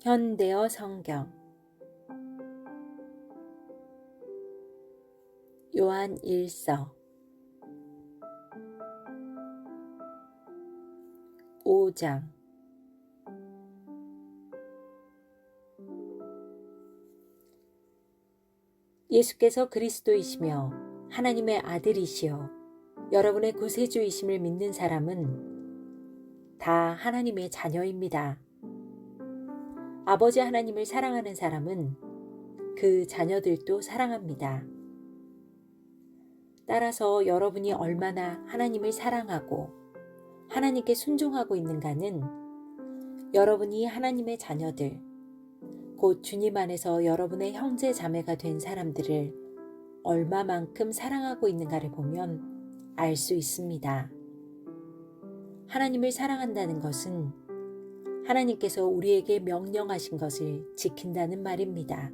현대어 성경. 요한 일서. 5장. 예수께서 그리스도이시며 하나님의 아들이시여 여러분의 구세주이심을 믿는 사람은 다 하나님의 자녀입니다. 아버지 하나님을 사랑하는 사람은 그 자녀들도 사랑합니다. 따라서 여러분이 얼마나 하나님을 사랑하고 하나님께 순종하고 있는가는 여러분이 하나님의 자녀들, 곧 주님 안에서 여러분의 형제 자매가 된 사람들을 얼마만큼 사랑하고 있는가를 보면 알 수 있습니다. 하나님을 사랑한다는 것은 하나님께서 우리에게 명령하신 것을 지킨다는 말입니다.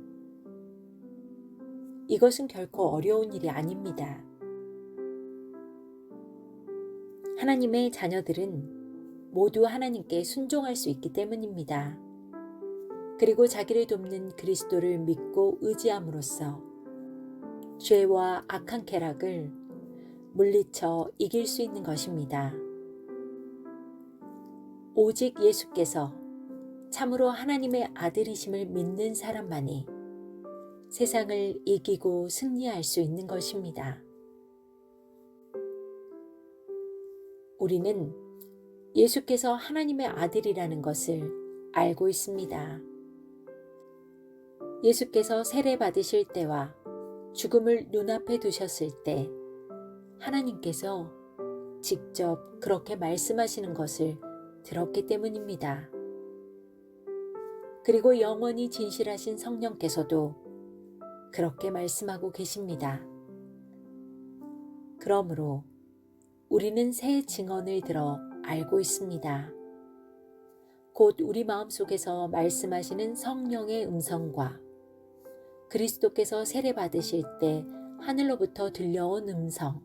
이것은 결코 어려운 일이 아닙니다. 하나님의 자녀들은 모두 하나님께 순종할 수 있기 때문입니다. 그리고 자기를 돕는 그리스도를 믿고 의지함으로써 죄와 악한 쾌락을 물리쳐 이길 수 있는 것입니다. 오직 예수께서 참으로 하나님의 아들이심을 믿는 사람만이 세상을 이기고 승리할 수 있는 것입니다. 우리는 예수께서 하나님의 아들이라는 것을 알고 있습니다. 예수께서 세례 받으실 때와 죽음을 눈앞에 두셨을 때 하나님께서 직접 그렇게 말씀하시는 것을 들었기 때문입니다. 그리고 영원히 진실하신 성령께서도 그렇게 말씀하고 계십니다. 그러므로 우리는 새 증언을 들어 알고 있습니다. 곧 우리 마음 속에서 말씀하시는 성령의 음성과 그리스도께서 세례 받으실 때 하늘로부터 들려온 음성,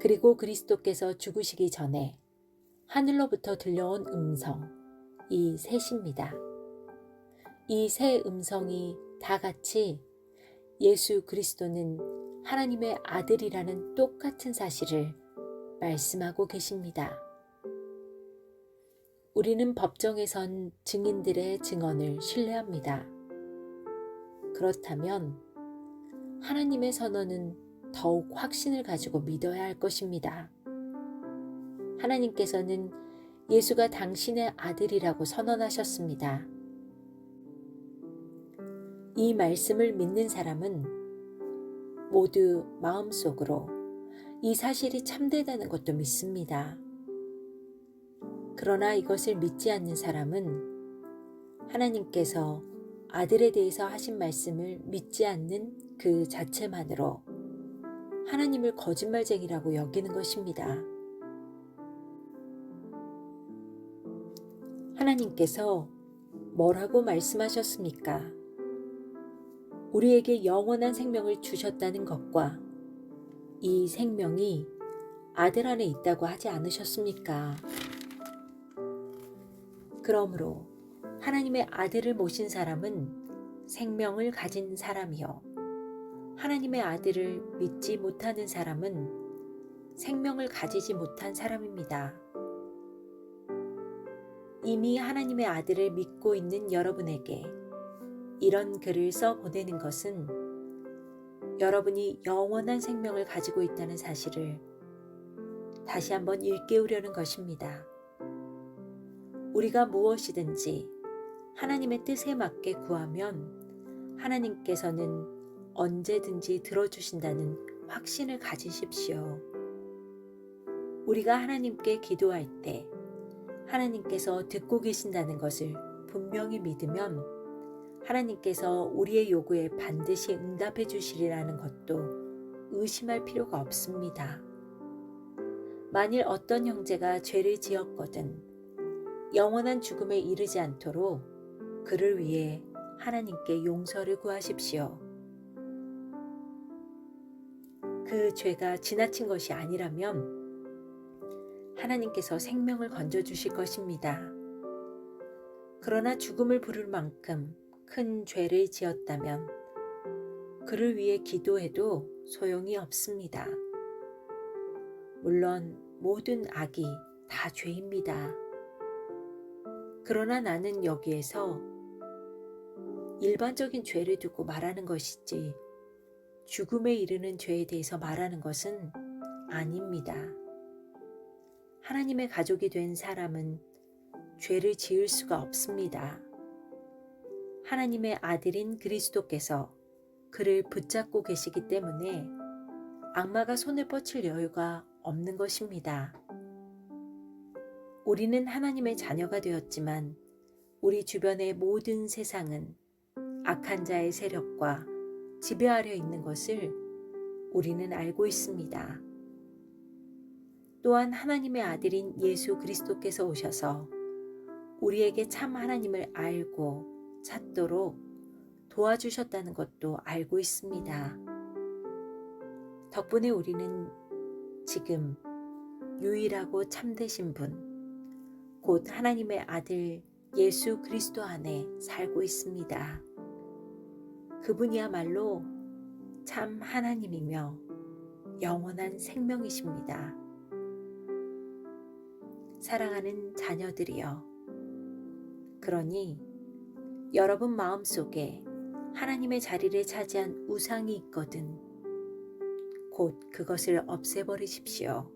그리고 그리스도께서 죽으시기 전에 하늘로부터 들려온 음성, 이 셋입니다. 이 세 음성이 다 같이 예수 그리스도는 하나님의 아들이라는 똑같은 사실을 말씀하고 계십니다. 우리는 법정에선 증인들의 증언을 신뢰합니다. 그렇다면 하나님의 선언은 더욱 확신을 가지고 믿어야 할 것입니다. 하나님께서는 예수가 당신의 아들이라고 선언하셨습니다. 이 말씀을 믿는 사람은 모두 마음속으로 이 사실이 참되다는 것도 믿습니다. 그러나 이것을 믿지 않는 사람은 하나님께서 아들에 대해서 하신 말씀을 믿지 않는 그 자체만으로 하나님을 거짓말쟁이라고 여기는 것입니다. 하나님께서 뭐라고 말씀하셨습니까? 우리에게 영원한 생명을 주셨다는 것과 이 생명이 아들 안에 있다고 하지 않으셨습니까? 그러므로 하나님의 아들을 모신 사람은 생명을 가진 사람이요. 하나님의 아들을 믿지 못하는 사람은 생명을 가지지 못한 사람입니다. 이미 하나님의 아들을 믿고 있는 여러분에게 이런 글을 써 보내는 것은 여러분이 영원한 생명을 가지고 있다는 사실을 다시 한번 일깨우려는 것입니다. 우리가 무엇이든지 하나님의 뜻에 맞게 구하면 하나님께서는 언제든지 들어주신다는 확신을 가지십시오. 우리가 하나님께 기도할 때 하나님께서 듣고 계신다는 것을 분명히 믿으면 하나님께서 우리의 요구에 반드시 응답해 주시리라는 것도 의심할 필요가 없습니다. 만일 어떤 형제가 죄를 지었거든 영원한 죽음에 이르지 않도록 그를 위해 하나님께 용서를 구하십시오. 그 죄가 지나친 것이 아니라면 하나님께서 생명을 건져주실 것입니다. 그러나 죽음을 부를 만큼 큰 죄를 지었다면 그를 위해 기도해도 소용이 없습니다. 물론 모든 악이 다 죄입니다. 그러나 나는 여기에서 일반적인 죄를 두고 말하는 것이지 죽음에 이르는 죄에 대해서 말하는 것은 아닙니다. 하나님의 가족이 된 사람은 죄를 지을 수가 없습니다. 하나님의 아들인 그리스도께서 그를 붙잡고 계시기 때문에 악마가 손을 뻗칠 여유가 없는 것입니다. 우리는 하나님의 자녀가 되었지만 우리 주변의 모든 세상은 악한 자의 세력과 지배하려 있는 것을 우리는 알고 있습니다. 또한 하나님의 아들인 예수 그리스도께서 오셔서 우리에게 참 하나님을 알고 찾도록 도와주셨다는 것도 알고 있습니다. 덕분에 우리는 지금 유일하고 참되신 분, 곧 하나님의 아들 예수 그리스도 안에 살고 있습니다. 그분이야말로 참 하나님이며 영원한 생명이십니다. 사랑하는 자녀들이여. 그러니 여러분 마음 속에 하나님의 자리를 차지한 우상이 있거든 곧 그것을 없애버리십시오.